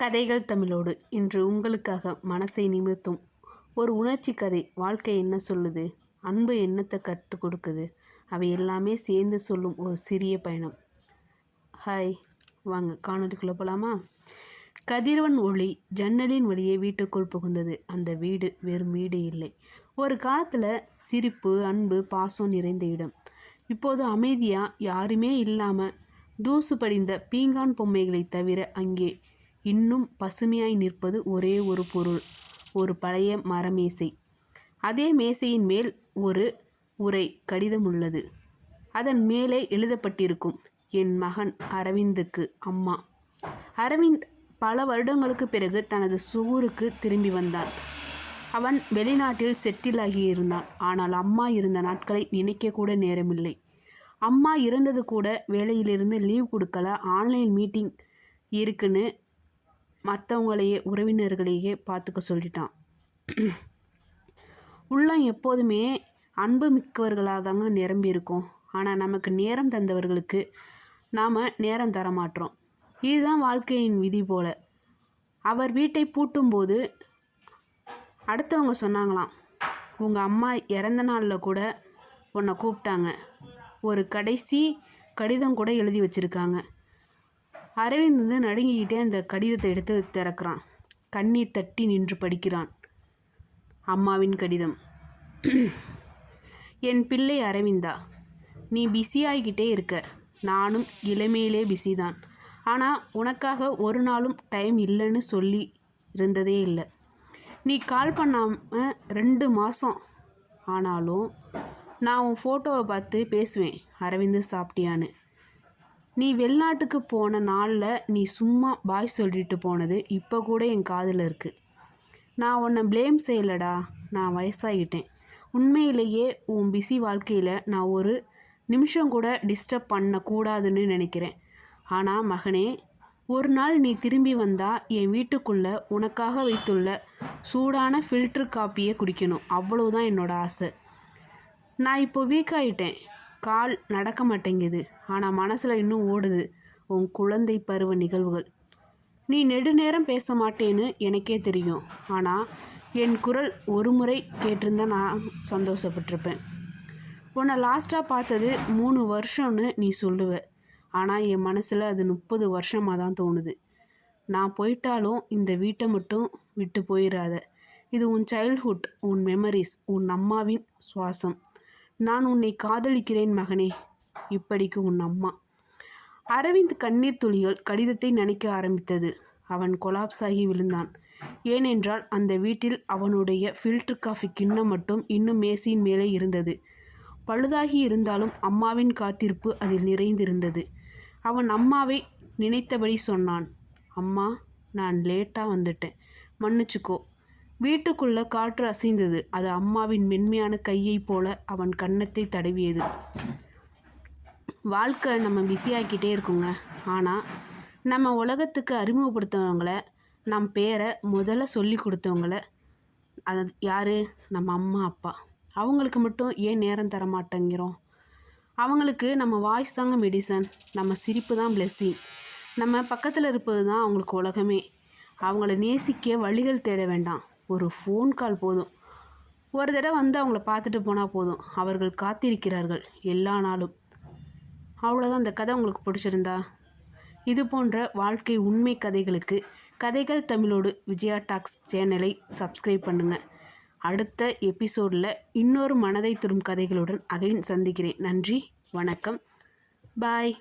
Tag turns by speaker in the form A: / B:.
A: கதைகள் தமிழோடு. இன்று உங்களுக்காக மனசை நிமிர்த்தும். ஒரு உணர்ச்சி கதை. வாழ்க்கை என்ன சொல்லுது? அன்பு என்னத்தை கற்றுக் கொடுக்குது? அவை எல்லாமே சேர்ந்து சொல்லும் ஒரு சிறிய பயணம். ஹாய் வாங்க காணொலிக்குள்ளே போகலாமா கதிரவன் ஒளி ஜன்னலின் வழியே வீட்டுக்குள் புகுந்தது. அந்த வீடு வெறும் வீடு இல்லை. ஒரு காலத்தில் சிரிப்பு அன்பு பாசம் நிறைந்த இடம். இப்போது அமைதியாக யாருமே இல்லாமல் தூசு படிந்த பீங்கான் பொம்மைகளை தவிர அங்கே இன்னும் பசுமையாய் நிற்பது ஒரே ஒரு பொருள் ஒரு பழைய மரமேசை. அதே மேசையின் மேல் ஒரு உரை கடிதம் உள்ளது அதன் மேலே எழுதப்பட்டிருக்கும் என் மகன் அரவிந்துக்கு அம்மா. அரவிந்த் பல வருடங்களுக்கு பிறகு தனது சூருக்கு திரும்பி வந்தான். அவன் வெளிநாட்டில் செட்டில் ஆகியிருந்தான் ஆனால் அம்மா இருந்த நாட்களை நினைக்கக்கூட நேரமில்லை. அம்மா இருந்தது கூட வேலையிலிருந்து லீவ் கொடுக்கல. ஆன்லைன் மீட்டிங் இருக்குன்னு மற்றவங்களையே உறவினர்களையே பார்த்துக்க சொல்லிட்டான். உள்ளம் எப்போதுமே அன்பு மிக்கவர்களாக தாங்க நிரம்பி இருக்கும். ஆனால் நமக்கு நேரம் தந்தவர்களுக்கு நாம் நேரம் தர மாட்டோம். இதுதான் வாழ்க்கையின் விதி போல. அவர் வீட்டை பூட்டும்போது அடுத்தவங்க சொன்னாங்களாம் உங்கள் அம்மா இறந்த நாளில் கூட உன்னை கூப்பிட்டாங்க. ஒரு கடைசி கடிதம் கூட எழுதி வச்சுருக்காங்க. அரவிந்த் வந்து நடுங்கிக்கிட்டே அந்த கடிதத்தை எடுத்து திறக்கிறான். கண்ணீர் தட்டி நின்று படிக்கிறான். அம்மாவின் கடிதம். என் பிள்ளை அரவிந்தா நீ பிஸியாகிக்கிட்டே இருக்க. நானும் இளமையிலே பிஸி தான். ஆனால் உனக்காக ஒரு நாளும் டைம் இல்லைன்னு சொல்லி இருந்ததே இல்லை. நீ கால் பண்ணாமல் ரெண்டு மாதம் ஆனாலும் நான் உன் ஃபோட்டோவை பார்த்து பேசுவேன். அரவிந்து சாப்பிட்டியான்னு. நீ வெளிநாட்டுக்கு போன நாளில் நீ சும்மா பாய் சொல்லிட்டு போனது இப்போ கூட என் காதில் இருக்குது நான் உன்னை ப்ளேம் செய்யலடா. நான் வயசாகிட்டேன் உண்மையிலேயே உன் பிஸி வாழ்க்கையில் நான் ஒரு நிமிஷம் கூட டிஸ்டர்ப் பண்ணக்கூடாதுன்னு நினைக்கிறேன். ஆனால் மகனே ஒரு நாள் நீ திரும்பி வந்தால் என் வீட்டுக்குள்ளே உனக்காக வைத்துள்ள சூடான ஃபில்ட்ரு காப்பியை குடிக்கணும். அவ்வளவுதான் என்னோடய ஆசை. நான் இப்போ வீக் ஆகிட்டேன் கால் நடக்க மாட்டேங்குது. ஆனால் மனசில் இன்னும் ஓடுது. உன் குழந்தை பருவ நிகழ்வுகள். நீ நெடுநேரம் பேச மாட்டேன்னு எனக்கே தெரியும். ஆனால் என் குரல் ஒரு முறை கேட்டிருந்தா நான் சந்தோஷப்பட்டிருப்பேன். உன்னை லாஸ்ட்டாக பார்த்தது மூணு வருஷம்னு நீ சொல்லுவ. ஆனால் என் மனசில் அது முப்பது வருஷமாக தான் தோணுது. நான் போயிட்டாலும் இந்த வீட்டை மட்டும் விட்டு போயிடாத இது உன் சைல்ட்ஹுட் உன் மெமரிஸ் உன் அம்மாவின் சுவாசம். நான் உன்னை காதலிக்கிறேன் மகனே. இப்படிக்கு உன் அம்மா. அரவிந்த் கண்ணீர் துளிகள் கடிதத்தை நினைக்க ஆரம்பித்தது. அவன் கொலாப்ஸ் ஆகி விழுந்தான். ஏனென்றால் அந்த வீட்டில் அவனுடைய ஃபில்டர் காஃபி கிண்ணம் மட்டும் இன்னும் மேசையின் மேலே இருந்தது. பழுதாகி இருந்தாலும் அம்மாவின் காத்திருப்பு அதில் நிறைந்திருந்தது. அவன் அம்மாவை நினைத்தபடி சொன்னான் அம்மா நான் லேட்டாக வந்துட்டேன். மன்னிச்சுக்கோ. வீட்டுக்குள்ள காற்று அசைந்தது. அது அம்மாவின் மென்மையான கையைப் போல அவன் கன்னத்தை தடவியது. வாழ்க்கை நம்ம பிஸியாக்கிட்டே இருக்குங்க. ஆனால் நம்ம உலகத்துக்கு அறிமுகப்படுத்தவங்கள நம் பேரை முதல்ல சொல்லி கொடுத்தவங்கள அது யார்? நம்ம அம்மா அப்பா. அவங்களுக்கு மட்டும் ஏன் நேரம் தர மாட்டேங்கிறோம்? அவங்களுக்கு நம்ம வாய்ஸ் தாங்க மெடிசன் நம்ம சிரிப்பு தான் பிளெஸ்ஸிங் நம்ம பக்கத்தில் இருப்பது தான் அவங்களுக்கு உலகமே. அவங்கள நேசிக்க வழிகள் தேட வேண்டாம். ஒரு ஃபோன் கால் போதும். ஒரு தடவை வந்து அவங்கள பார்த்துட்டு போனால் போதும். அவர்கள் காத்திருக்கிறார்கள் எல்லா நாளும். அவ்வளோதான் இந்த கதை உங்களுக்கு பிடிச்சிருந்தா? இது போன்ற வாழ்க்கை உண்மை கதைகளுக்கு கதைகள் தமிழோடு விஜயா டாக்ஸ் சேனலை சப்ஸ்கிரைப் பண்ணுங்கள் அடுத்த எபிசோடில் இன்னொரு மனதை தரும் கதைகளுடன் அகைன் சந்திக்கிறேன். நன்றி வணக்கம். பாய்